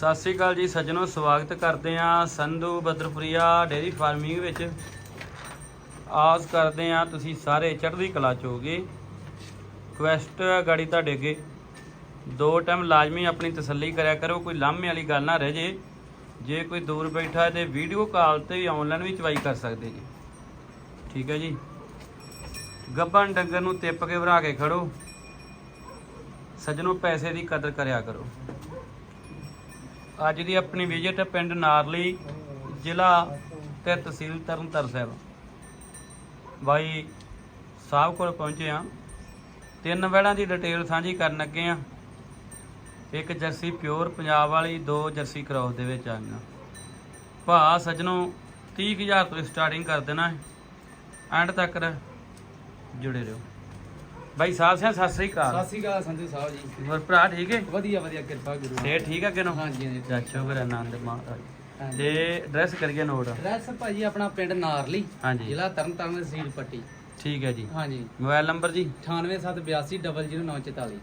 ਸਤਿ ਸ੍ਰੀ ਅਕਾਲ ਜੀ ਸੱਜਣੋ, ਸਵਾਗਤ ਕਰਦੇ ਆ ਸੰਧੂ ਬਦਰਪੁਰੀਆ ਡੇਰੀ ਫਾਰਮਿੰਗ ਵਿੱਚ। ਆਸ ਕਰਦੇ ਆ ਤੁਸੀਂ ਸਾਰੇ ਚੜ੍ਹਦੀ ਕਲਾ ਚ ਹੋਗੇ ਕੁਐਸਟ ਗਾੜੀ ਤੁਹਾਡੇ ਅੱਗੇ। ਦੋ ਟਾਈਮ ਲਾਜ਼ਮੀ ਆਪਣੀ ਤਸੱਲੀ ਕਰਿਆ ਕਰੋ, ਕੋਈ ਲਾਹਮੇ ਵਾਲੀ ਗੱਲ ਨਾ ਰਹਿ ਜੇ। ਜੇ ਕੋਈ ਦੂਰ ਬੈਠਾ ਹੈ ਤੇ ਵੀਡੀਓ ਕਾਲ ਤੇ ਵੀ ਆਨਲਾਈਨ ਵੀ ਚਵਾਈ ਕਰ ਸਕਦੇ ਜੀ। ਠੀਕ ਹੈ ਜੀ। ਗੱਬਨ ਡੰਗਰ ਨੂੰ ਤਿੱਪ ਕੇ ਭਰਾ ਕੇ ਖੜੋ। ਸੱਜਣੋ, ਪੈਸੇ ਦੀ ਕਦਰ ਕਰਿਆ ਕਰੋ। ਅੱਜ ਦੀ ਆਪਣੀ ਵਿਜ਼ਿਟ ਪਿੰਡ ਨਾਰਲੀ, ਜ਼ਿਲ੍ਹਾ ਤੇ ਤਹਿਸੀਲ ਤਰਨਤਾਰਨ ਸਾਹਿਬ। ਬਾਈ ਸਾਹਿਬ ਕੋਲ ਪਹੁੰਚੇ ਆ ਤਿੰਨ ਵੈੜਾਂ ਦੀ ਡਿਟੇਲ ਸਾਂਝੀ ਕਰਨ ਲੱਗੇ ਆ ਇੱਕ ਜਰਸੀ ਪਿਓਰ ਪੰਜਾਬ ਵਾਲੀ, ਦੋ ਜਰਸੀ ਕ੍ਰੋਸ ਦੇ ਵਿੱਚ ਆਈਆਂ ਭਾ ਸੱਜਣੋ 30000 ਤੋਂ ਸਟਾਰਟਿੰਗ ਕਰ ਦੇਣਾ ਐਂਡ ਤੱਕ ਜੁੜੇ ਰਹੋ। ਬਾਈ ਸਾਹਿਬ ਸਿੰਘ ਸਤਿ ਸ੍ਰੀ ਸਤਿ ਅਕਾਲ ਸ਼੍ਰੀ ਅਕਾਲ ਸੰਧੂ ਸਾਹਿਬ ਜੀ। ਹੋਰ ਭਰਾ ਠੀਕ ਹੈ ਵਧੀਆ ਵਧੀਆ ਕਿਰਪਾ ਗੁਰੂ ਤੇ ਠੀਕ ਹੈ ਕਿਨੋਂ ਹਾਂਜੀ ਹਾਂਜੀ। ਸ਼ੁਕਰ ਹੈ ਆਨੰਦ ਮਹਾਰਾਜ। ਤੇ ਐਡਰੈਸ ਕਰੀਏ ਨੋਟ? ਐਡਰੈਸ ਭਾਜੀ ਆਪਣਾ ਪਿੰਡ ਨਾਰਲੀ ਜ਼ਿਲ੍ਹਾ ਤਰਨਤਾਰਨ ਤਹਿਸੀਲ ਪੱਟੀ। ਠੀਕ ਹੈ ਜੀ। ਹਾਂਜੀ। ਮੋਬਾਈਲ ਨੰਬਰ ਜੀ? 9872800944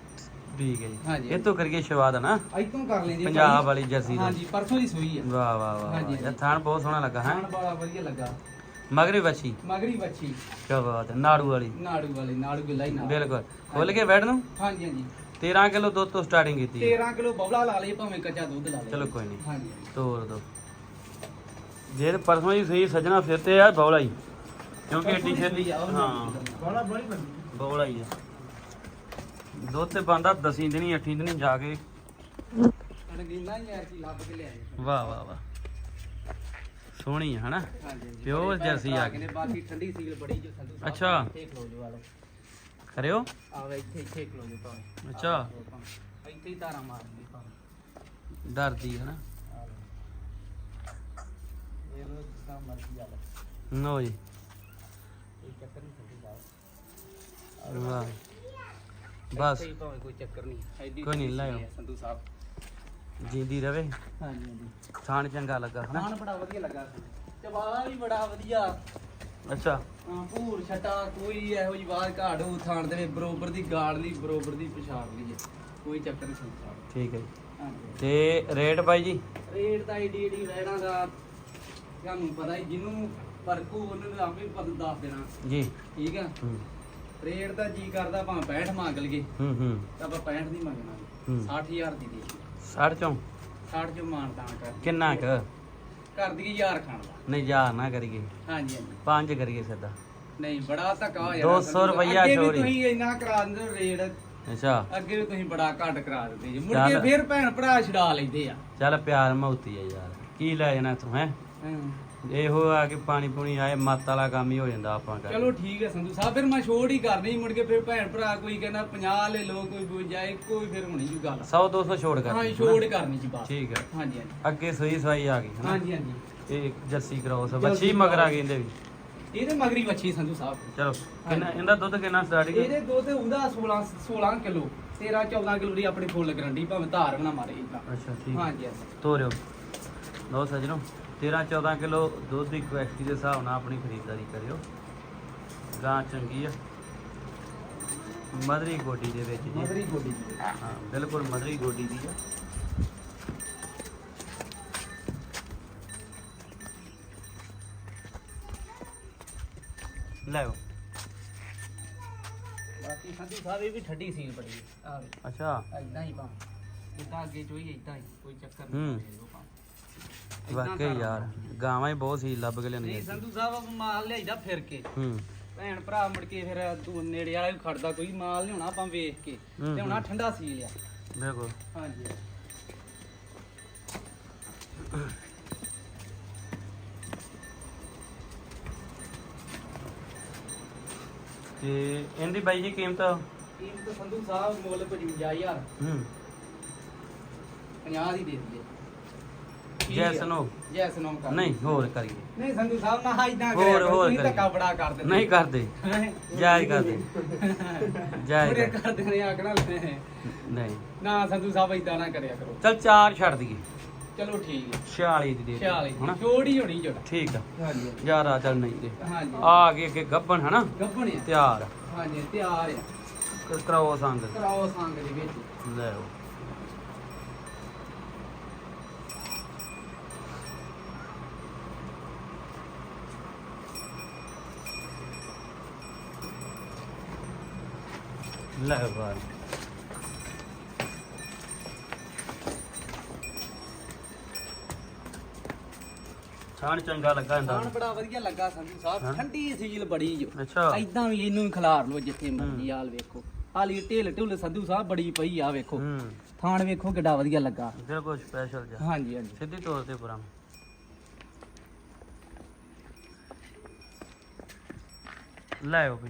ਠੀਕ ਹੈ ਜੀ। ਹਾਂਜੀ। ਇਹ ਤੋਂ ਕਰੀਏ ਸ਼ੁਰੂਆਤ ਹੈ ਨਾ। ਇਤੋਂ ਕਰ ਲੈਂਦੇ ਪੰਜਾਬ। ਵਾਲੀ ਜਰਸੀ ਦਾ ਹਾਂਜੀ ਪਰਸੋਂ ਦੀ ਸੂਈ ਆ। ਵਾਹ ਵਾਹ ਵਾਹ ਇਹ ਥਾਣ ਬਹੁਤ ਸੋਹਣਾ ਲੱਗਾ ਹੈ? ਖਾਣ ਬੜਾ ਵਧੀਆ ਲੱਗਾ। ਮਗਰੀ ਬੱਚੀ ਮਗਰੀ ਬੱਚੀ ਕੀ ਬਾਤ ਹੈ ਨਾੜੂ ਵਾਲੀ। ਨਾੜੂ ਵਾਲੀ ਨਾੜੂ ਗਿੱਲਾ ਹੀ ਨਾਲ। ਬਿਲਕੁਲ। ਖੁੱਲ ਕੇ ਬੈਠ ਨੂੰ। ਹਾਂਜੀ ਹਾਂਜੀ। 13 ਕਿਲੋ ਦੁੱਧ ਤੋਂ ਸਟਾਰਟਿੰਗ ਕੀਤੀ। ਹੈ 13 ਕਿਲੋ ਬਬਲਾ ਲਾ ਲਈ ਭਾਵੇਂ ਕੱਚਾ ਦੁੱਧ ਲਾ ਲਈ ਚਲੋ ਕੋਈ ਨਹੀਂ ਹਾਂਜੀ। ਤੋਰ ਦੋ। ਜੇ ਪਰਸੋਂ ਹੀ ਸਹੀ ਸੱਜਣਾ ਫਿਰ ਤੇ ਯਾਰ ਬੌਲਾ ਹੀ। ਕਿਉਂਕਿ ਏਡੀ ਛੇਤੀ ਹਾਂ। ਬੜਾ ਬੜੀ ਬੰਦੀ ਬੌਲਾ ਹੀ ਆ। ਦੁੱਧ ਤੇ ਬੰਦਾ ਦਸੀਂ ਦਿਨੀ ਅੱਠੀ ਦਿਨੀ ਜਾ ਕੇ। ਅਣਗੀਨਾ ਯਾਰ ਕੀ ਲੱਭ ਕੇ ਲਿਆਏ। ਵਾਹ ਵਾਹ ਵਾਹ। ਸੋਹਣੀ ਹੈ ਹਨਾ? ਭੈਣ ਜਰਸੀ ਆ ਗਈ। ਬਾਕੀ ਠੰਡੀ ਸੀਲ ਬੜੀ ਜੋ ਸੰਧੂ ਸਾਹਿਬ ਅੱਛਾ। ਇੱਥੇ ਖਲੋ ਜੋ ਵਾਲੋ। ਕਰਿਓ। ਆਵੇ ਇੱਥੇ ਇੱਥੇ ਖਲੋ ਜੋ ਭਾਵੇਂ। ਅੱਛਾ। ਆਹ ਖਲੋ ਭਾਵੇਂ। ਇੱਥੇ ਹੀ ਧਾਰਾ ਮਾਰਦੀ ਭਾਵੇਂ। ਡਰਦੀ ਹੈ ਨਾ ਆ ਲਓ। ਇਹ ਲੋ ਜਿੱਦਾਂ ਮਰਜ਼ੀ ਆ ਲਓ। ਨੋ ਜੀ। ਕੋਈ ਚੱਕਰ ਨਹੀਂ ਸੰਧੂ ਸਾਹਿਬ ਵਾਹ। ਬਸ ਇੱਥੇ ਹੀ ਭਾਵੇਂ ਕੋਈ ਚੱਕਰ ਨਹੀਂ। ਐਡੀ ਕੋਈ ਨਹੀਂ, ਠੰਡੀ ਲਾਇਓ। ਸੀਲ ਹੈ ਸੰਧੂ ਸਾਹਿਬ। ਜਿੰਦੀ ਰਵੇ। ਹਾਂਜੀ ਹਾਂਜੀ। ਥਾਣ ਚੰਗਾ ਲੱਗਾ ਹਨਾ? ਖਾਣ ਬੜਾ ਵਧੀਆ ਲੱਗਾ ਚਵਾ ਵੀ ਬੜਾ ਵਧੀਆ। ਅੱਛਾ। ਹਾਂ, ਭੂਰ ਛਟਾ ਕੋਈ ਇਹੋ ਜਿਹੀ ਬਾਤ ਘਾੜ ਹੋ ਥਾਣ ਦੇ ਵਿੱਚ ਬਰੋਬਰ ਦੀ ਗਾੜ ਲਈ ਬਰੋਬਰ ਦੀ ਪਛਾੜ ਲਈ ਹੈ। ਕੋਈ ਚੱਕਰ ਨਹੀਂ ਸਾਹਿਬ ਠੀਕ ਹੈ ਜੀ। ਹਾਂਜੀ। ਤੇ ਰੇਟ ਬਾਈ ਜੀ? ਰੇਟ ਤਾਂ ਏਡੀ ਏਡੀ ਰਹਿਣਾ ਦਾ ਤੁਹਾਨੂੰ ਪਤਾ ਹੀ ਜਿਹਨੂੰ ਪਰਕੂ ਉਹਨੂੰ ਤਾਂ ਆਪੇ ਪਤਾ ਦੱਸ ਦੇਣਾ। ਜੀ। ਠੀਕ ਆ? ਹੂੰ। ਰੇਟ ਤਾਂ ਜੀ ਕਰਦਾ ਭਾਵੇਂ 65 ਮੰਗ ਲਈਏ। ਹੂੰ ਹੂੰ। ਤਾਂ ਆਪਾਂ 65 ਦੀ ਮੰਗਣਾ ਹੂੰ। 60000 ਦੀ ਦੇ ਸਾਢੇ ਚੋਂ? 60 ਜੋ ਮਾਨਦਾਨ ਕਰ ਕਿੰਨਾ ਕੁ? ਕਰ ਦਈਏ ਯਾਰ ਖਾਣ ਦਾ। ਨਹੀਂ ਜਾ ਨਾ ਕਰੀਏ। ਹਾਂਜੀ ਹਾਂਜੀ। ਪੰਜ ਕਰੀਏ ਸਿੱਧਾ। ਨਹੀਂ ਬੜਾ ਧੱਕਾ ਹੋ ਦੋ ਸੌ ਰੁਪਈਆ ਅੱਗੇ ਵੀ। ਤੁਸੀਂ ਇੰਨਾ ਕਰਾ ਦਿੰਦੇ ਹੋ ਰੇਟ। ਅੱਛਾ। ਅੱਗੇ ਵੀ ਤੁਸੀਂ ਬੜਾ ਘੱਟ ਕਰਾ ਦਿੰਦੇ ਜੀ। ਮੁੜ ਚੱਲ। ਫੇਰ ਭੈਣ ਭਰਾ ਛਡਾ ਲੈਂਦੇ ਆ। ਚੱਲ ਪਿਆਰ ਮੌਤੀ ਆ ਯਾਰ। ਕੀ ਲੈ ਜਾਣਾ ਤੂੰ ਹੈ। ਇਹੋ ਆ ਕਿ ਪਾਣੀ ਪੂਣੀ ਆਏ ਮੱਤ ਵਾਲਾ ਕੰਮ ਹੀ ਹੋ ਜਾਂਦਾ ਆਪਾਂ ਕਰ ਚਲੋ ਠੀਕ ਹੈ ਸੰਧੂ ਸਾਹਿਬ ਫਿਰ ਮੈਂ ਛੋੜ ਹੀ ਕਰਨੀ ਮੁੜ ਕੇ ਫਿਰ ਭੈਣ ਭਰਾ ਕੋਈ ਕਹਿੰਦਾ 50 ਲੈ ਲਓ ਕੋਈ ਬੁਝਾਏ ਕੋਈ ਫਿਰ ਹੋਣੀ ਜੀ ਗੱਲ। 100 200 ਛੋੜ ਕਰ ਹਾਂ ਛੋੜ? ਕਰਨੀ ਜੀ ਬਾਤ ਠੀਕ ਹੈ। ਹਾਂਜੀ ਹਾਂਜੀ। ਅੱਗੇ ਸਹੀ ਸਵਾਈ ਆ ਗਈ? ਹਾਂਜੀ ਹਾਂਜੀ। ਇਹ ਜਰਸੀ ਕਰਾਓ ਸਭ ਅੱਛੀ ਮਗਰ ਆ ਗਈ ਇਹਦੇ ਵੀ। ਇਹਦੇ ਮਗਰੀ ਵੱਛੀ ਸੰਧੂ ਸਾਹਿਬ। ਚਲੋ ਕਿੰਨਾ ਇਹਦਾ ਦੁੱਧ ਕਿੰਨਾ ਸਟਾਰਟਿੰਗ ਇਹਦੇ ਦੋ ਤੇ ਉਹਦਾ 16 16 ਕਿਲੋ। 13 14 ਕਿਲੋ ਦੀ ਆਪਣੀ ਫੁੱਲ ਗਰੰਟੀ ਭਾਵੇਂ ਧਾਰ ਬਣਾ ਮਾਰੇ ਇਦਾਂ। ਅੱਛਾ ਠੀਕ। ਹਾਂਜੀ ਹਾਂਜੀ। ਤੋਰਿਓ। ਲਓ ਸੱਜਣੋ 13 14 ਕਿਲੋ ਦੁੱਧ ਦੀ ਕੁਐਸਟੀ ਦੇ ਹਿਸਾਬ ਨਾਲ ਆਪਣੀ ਖਰੀਦਦਾਰੀ ਕਰਿਓ। ਗਾਂ ਚੰਗੀ ਆ। ਮਧਰੀ ਗੋਡੀ ਦੇ ਵਿੱਚ ਜੀ ਮਗਰੀ ਗੋਡੀ ਹਾਂ ਬਿਲਕੁਲ ਮਧਰੀ ਗੋਡੀ ਦੀ ਆ। ਲੈਓ ਬਾਕੀ ਸੰਧੂ ਸਾਹਿਬ ਇਹ ਵੀ ਠੱਡੀ ਸੀਲ ਬੜੀ ਆ। ਅੱਛਾ। ਇਦਾਂ ਹੀ ਪਾ ਇਦਾਂ ਅੱਗੇ ਚੋਈ ਇਦਾਂ ਹੀ। ਕੋਈ ਚੱਕਰ ਹੂੰ। ਨਹੀਂ। ਏਦਾਂ ਵਾਕਈ ਯਾਰ ਗਾਵਾਂ ਹੀ ਬਹੁਤ ਸੀ ਲੱਭ ਕੇ ਨਹੀਂ ਲੈਣੀਆਂ ਸੰਧੂ ਸਾਹਿਬ ਮਾਲ ਲਿਆਈਦਾ ਫਿਰ ਕੇ। ਹੂੰ। ਭੈਣ ਭਰਾ ਮੁੜ ਕੇ ਫਿਰ ਤੂੰ ਨੇੜੇ ਵਾਲਾ ਵੀ ਖੜਦਾ ਕੋਈ ਮਾਲ ਲਿਆਉਣਾ ਆਪਾਂ ਵੇਖ ਕੇ। ਲਿਆਉਣਾ। ਠੰਡਾ ਸੀ ਲਿਆ ਬਿਲਕੁਲ। ਹਾਂਜੀ। ਤੇ ਇਹਦੀ ਬਾਈ ਜੀ ਕੀਮਤ? ਕੀਮਤ ਸੰਧੂ ਸਾਹਿਬ ਮੁੱਲ 55000 ਹੂੰ। 50 ਦੀ ਦੇ ਦਈਏ। Yes, no? ਜੈਸ ਨੋ ਕਰ। ਨਹੀਂ ਹੋਰ ਕਰੀਏ। ਨਹੀਂ ਸੰਧੂ ਸਾਹਿਬ ਨਾ ਇਦਾਂ ਹੋਰ, ਕਰਿਆ ਕਰੋ, ਹੋਰ ਤੁਸੀਂ ਕਰੀਏ। ਧੱਕਾ ਬੜਾ ਕਰ ਦਿੰਦੇ। ਨਹੀਂ ਕਰਦੇ। ਜਾਇਜ਼ ਕਰਦੇ। ਜਾਇਜ਼ ਪੂਰੇ ਕਰ। ਕਰ ਦੇਣੇ ਆਕਣਾ ਲੈ ਨਹੀਂ। ਨਾ ਸੰਧੂ ਸਾਹਿਬ ਇਦਾਂ ਨਾ ਕਰਿਆ ਕਰੋ। ਚਲ ਚਾਰ ਛੱਡ ਦਈਏ। ਚਲੋ ਠੀਕ ਹੈ। 46 ਦੀ ਦੇ 46 ਹਨਾ? ਛੋੜੀ ਹੋਣੀ ਜੋੜਾ ਠੀਕ ਆ। ਹਾਂਜੀ। ਯਾਰਾ ਚੱਲ ਨਹੀਂ ਦੇ। ਹਾਂਜੀ। ਆ ਗਏ ਅੱਗੇ ਗੱਬਣ ਹਨਾ? ਗੱਭਣੇ ਤਿਆਰ ਹਾਂਜੀ ਤਿਆਰ ਆ। ਕਰਾਓ ਸੰਗ। ਕਰਾਓ ਸੰਗ ਦੇ ਵਿੱਚ। ਲੈ ਆਓ। ਲੈ ਬਾਹਰ ਛਾਣ ਚੰਗਾ ਲੱਗਾ ਖਾਣ ਇੰਦਾ ਬੜਾ ਵਧੀਆ ਲੱਗਾ ਸੰਧੂ। ਸਾਹਿਬ ਠੰਡੀ ਸੀਲ ਬੜੀ ਜੋ ਅੱਛਾ। ਐਦਾਂ ਵੀ ਇਹਨੂੰ ਖਿਲਾਰ ਲਓ ਜਿੱਥੇ ਮਰਜ਼ੀ ਹਾਲ ਵੇਖੋ। ਹਾਲੀ ਢਿੱਲ ਢੁੱਲ ਸੰਧੂ ਸਾਹਿਬ ਬੜੀ ਪਈ ਆ ਵੇਖੋ। ਹੂੰ। ਥਾਣ ਵੇਖੋ ਕਿੱਡਾ ਵਧੀਆ ਲੱਗਾ। ਬਿਲਕੁਲ ਸਪੈਸ਼ਲ ਜਿਹਾ। ਹਾਂਜੀ ਹਾਂਜੀ। ਸਿੱਧੀ ਤੌਰ ਤੇ ਪੁਰਾ। ਲੈ ਆਓ ਵੀ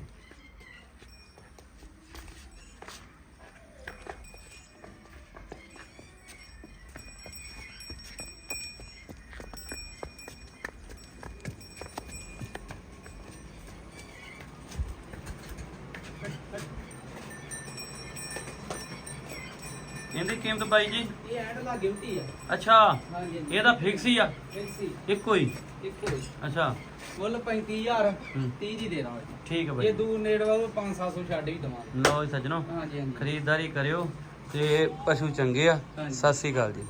ਇਹਦੀ ਕੀਮਤ ਬਾਈ ਜੀ? ਇਹ ਐਂਡ ਲਾ ਗਿਫਟੀ ਆ। ਅੱਛਾ ਹਾਂਜੀ ਇਹਦਾ ਫਿਕਸ ਹੀ ਆ? ਫਿਕਸੀ ਇੱਕੋ ਹੀ? ਇੱਕੋ ਹੀ। ਅੱਛਾ। ਮੁੱਲ 35000 ਹੂੰ। 30 ਦੀ ਦੇ ਦਾਂਗੇ। ਠੀਕ ਹੈ ਜੇ ਬਾਈ ਦੂਰ ਨੇੜੇ ਵਾ 5-700 ਛੱਡ ਵੀ ਦਵਾਂਗੇ। ਲਓ ਜੀ ਸੱਜਣੋ ਹਾਂਜੀ ਹਾਂਜੀ। ਖਰੀਦਦਾਰੀ ਕਰਿਓ ਤੇ ਪਸ਼ੂ ਚੰਗੇ ਆ। ਹਾਂਜੀ। ਸਤਿ ਸ੍ਰੀ ਅਕਾਲ ਜੀ।